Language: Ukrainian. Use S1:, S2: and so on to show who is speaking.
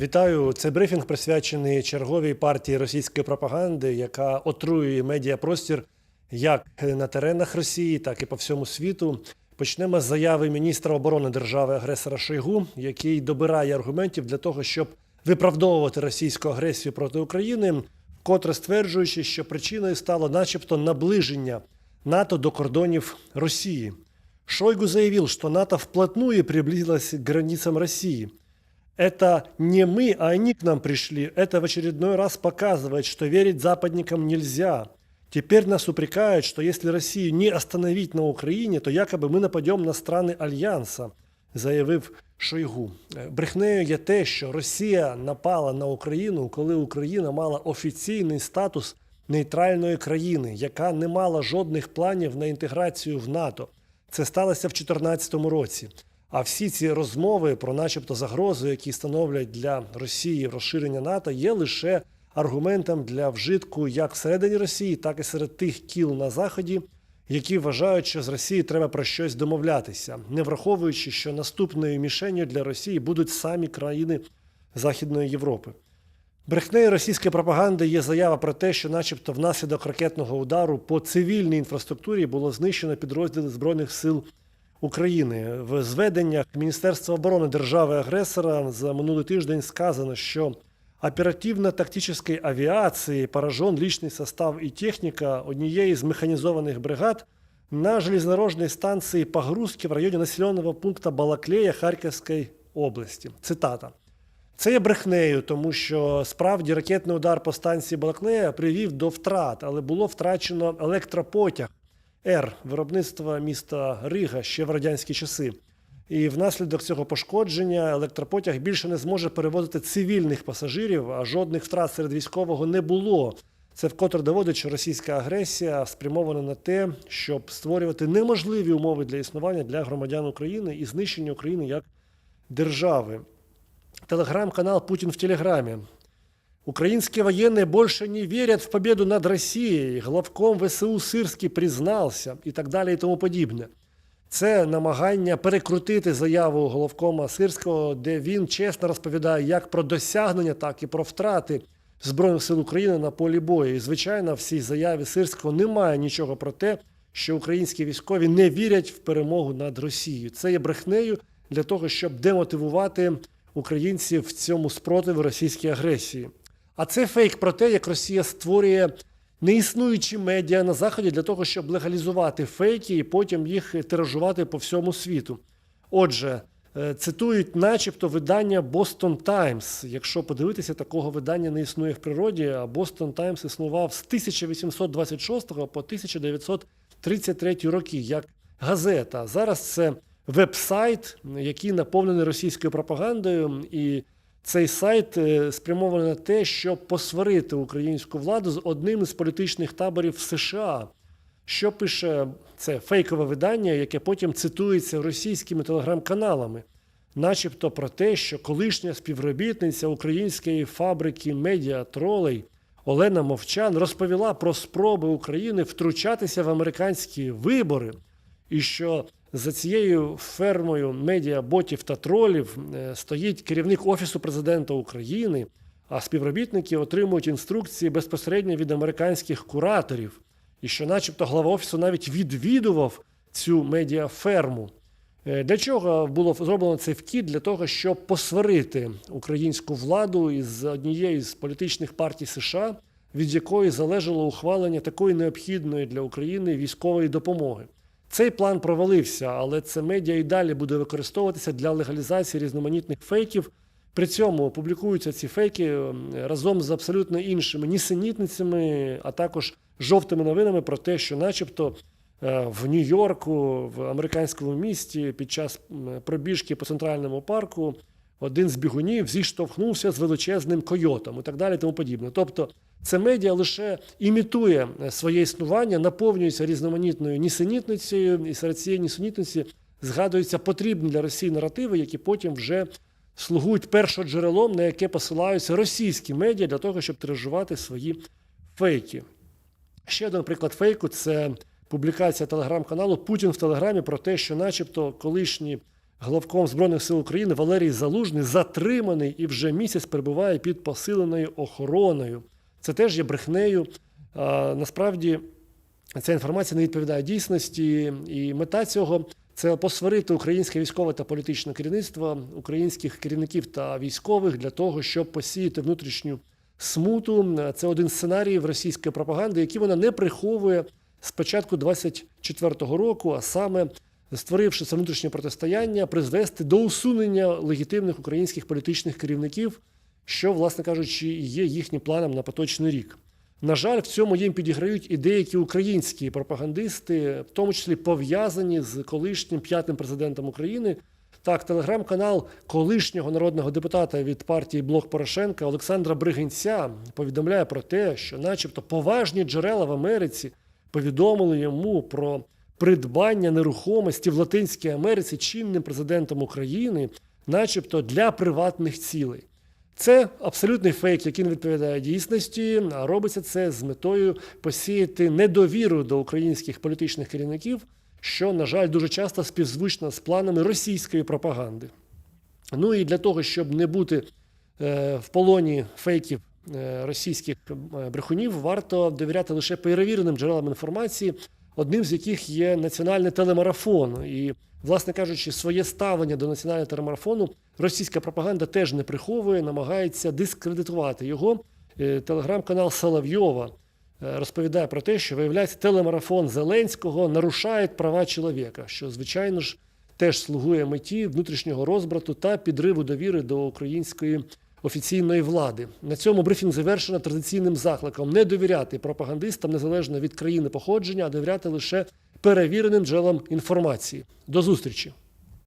S1: Вітаю. Це брифінг присвячений черговій партії російської пропаганди, яка отруює медіапростір як на теренах Росії, так і по всьому світу. Почнемо з заяви міністра оборони держави-агресора Шойгу, який добирає аргументів для того, щоб виправдовувати російську агресію проти України, вкотре стверджуючи, що причиною стало, начебто, наближення НАТО до кордонів Росії. Шойгу заявил, что НАТО вплотную приблизилось к границам России. Это не мы, а они к нам пришли. Это в очередной раз показывает, что верить западникам нельзя. Теперь нас упрекают, что если Россию не остановить на Украине, то якобы мы нападем на страны Альянса, заявив Шойгу. Е, Брехнею є те, що Росія напала на Україну, коли Україна мала офіційний статус нейтральної країни, яка не мала жодних планів на інтеграцію в НАТО. Це сталося в 2014 році. А всі ці розмови про, начебто, загрозу, які становлять для Росії розширення НАТО, є лише аргументом для вжитку як всередині Росії, так і серед тих кіл на заході, які вважають, що з Росії треба про щось домовлятися, не враховуючи, що наступною мішенью для Росії будуть самі країни Західної Європи. Брехнею російської пропаганди є заява про те, що, начебто, внаслідок ракетного удару по цивільній інфраструктурі було знищено підрозділи Збройних сил України. В зведеннях Міністерства оборони держави-агресора за минулий тиждень сказано, що оперативно-тактической авиации поражен личный состав и техника однієї з механізованих бригад на железнодорожній станції погрузки в районі населеного пункту Балаклея Харківської області. Цитата. Це є брехнею, тому що справді ракетний удар по станції Балаклея привів до втрат, але було втрачено електропотяг Р виробництва міста Рига ще в радянські часи. І внаслідок цього пошкодження електропотяг більше не зможе перевозити цивільних пасажирів, а жодних втрат серед військового не було. Це вкотре доводить, що російська агресія спрямована на те, щоб створювати неможливі умови для існування для громадян України і знищення України як держави. Телеграм-канал Путин в Телеграме. Украинские военные больше не верят в победу над Россией. Главком ВСУ Сирський признався і так далі і тому подібне. Це намагання перекрутити заяву головкома Сирського, де він чесно розповідає як про досягнення, так і про втрати Збройних сил України на полі бою. І, звичайно, в цій заяві Сирського немає нічого про те, що українські військові не вірять в перемогу над Росією. Це є брехнею для того, щоб демотивувати українців в цьому спротиві російській агресії. А це фейк про те, як Росія створює неіснуючі медіа на заході для того, щоб легалізувати фейки і потім їх тиражувати по всьому світу. Отже, е, цитують, начебто, видання Boston Times. Якщо подивитися, такого видання не існує в природі, а Boston Times існував з 1826 по 1933 роки як газета. Зараз це веб-сайт, який наповнений російською пропагандою, і цей сайт е, спрямований на те, щоб посварити українську владу з одним із політичних таборів США. Що пише це фейкове видання, яке потім цитується російськими телеграм-каналами, начебто про те, що колишня співробітниця української фабрики медіатролей Олена Мовчан розповіла про спроби України втручатися в американські вибори, і що за цією фермою медіаботів та тролів е, стоїть керівник Офісу президента України, а співробітники отримують інструкції безпосередньо від американських кураторів, і що, начебто, глава офісу навіть відвідував цю медіаферму. Е, Для чого було зроблено цей вкид? Для того, щоб посварити українську владу із однієї з політичних партій США, від якої залежало ухвалення такої необхідної для України військової допомоги. Цей план провалився, але це медіа і далі буде використовуватися для легалізації різноманітних фейків. При цьому публікуються ці фейки ем, разом з абсолютно іншими нісенітницями, а також жовтими новинами про те, що, начебто, е, в Нью-Йорку, в американському місті, під час пробіжки по центральному парку один з бігунів зіштовхнувся з величезним койотом і так далі, тому подібне. Тобто, це медіа лише імітує е, своє існування, наповнюється різноманітною нісенітницею, і серед цієї нісенітниці згадуються потрібні для Росії наративи, які потім вже слугують першоджерелом, на яке посилаються російські медіа для того, щоб тиражувати свої фейки. Ще один приклад фейку це публікація телеграм-каналу Путін в Телеграмі про те, що, начебто, колишні главком Збройних сил України Валерій Залужний затриманий і вже місяць перебуває під посиленою охороною. Це теж є брехнею. Насправді ця інформація не відповідає дійсності, і мета цього це посварити українське військове та політичне керівництво українських керівників та військових для того, щоб посіяти внутрішню смуту. Це один з сценаріїв російської пропаганди, який вона не приховує з початку 24-го року, а саме створивши це внутрішнє протистояння, призвести до усунення легітимних українських політичних керівників, що, власне кажучи, є їхнім планом на поточний рік. На жаль, в цьому їм підіграють і деякі українські пропагандисти, в тому числі пов'язані з колишнім п'ятим президентом України. Так, телеграм-канал колишнього народного депутата від партії Блок Порошенка Олександра Бригинця повідомляє про те, що, начебто, поважні джерела в Америці повідомили йому про придбання нерухомості в Латинській Америці чинним президентом України, начебто для приватних цілей. Це абсолютний фейк, який не відповідає дійсності, а робиться це з метою посіяти недовіру до українських політичних керівників, що, на жаль, дуже часто співзвучно з планами російської пропаганди. Ну і для того, щоб не бути е, в полоні фейків е, російських е, брехунів, варто довіряти лише перевіреним джерелам інформації, одним з яких є національний телемарафон. І, власне кажучи, своє ставлення до національного телемарафону російська пропаганда теж не приховує, намагається дискредитувати його. Е, Телеграм-канал Соловйова е, розповідає про те, що виявляється, телемарафон Зеленського нарушає права чоловіка, що, звичайно ж, теж слугує меті внутрішнього розбрату та підриву довіри до української офіційної влади. На цьому брифінг завершено традиційним закликом не довіряти пропагандистам незалежно від країни походження, а довіряти лише перевіреним джерелам інформації. До зустрічі!